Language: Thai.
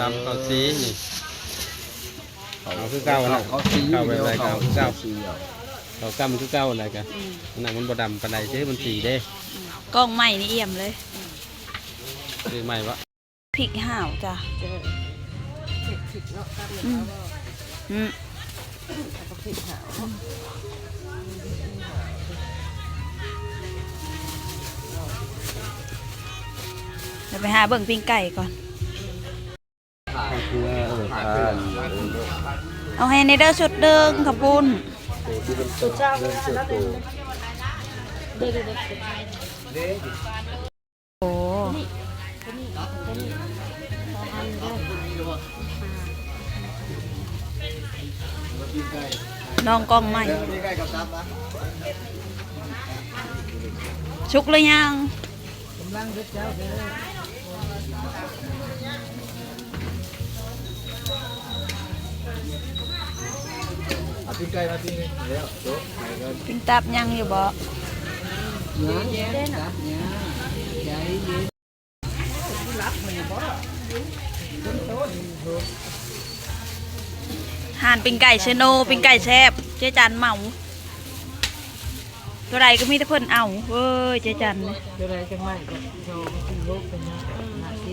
ตำข้าวซีนี่เอาคือเก่าน่ะเขาซีเก่าแบบไรเก่าคือเก่าซีเอาเขากำคือเก่าอะไรกันอันนั้นมันบ่ดำปานใดเด้มันสีเด้กล้องใหม่นี่เอี่ยมเลยคือใหม่วะพริกห่าวจ้ะอืมอืมเดี๋ยวไปหาเบิ่งปิ้งไก่ก่อนเพื่อ เอาให้ในเด้อชุดเดิงขอบคุญที่เป็นตัวเจ้าโอ้น้องกล้องใหม่นี่ใกล้กับซับนะชุกเลยยังเอ พี่ใกล้มาพี่นี่แล้วโต๊ะไปกันปิ้งตับยังอยู่บ่ห่านปิ้งไก่เชโนปิ้งไก่แซบเจ๊จันเหมาตัวใดก็มีแต่เพิ่นเอาเว้ยเจ๊จันเนี่ยเดี๋ยวอะไรจังไม่ก็โชว์กินลูกเป็นยัง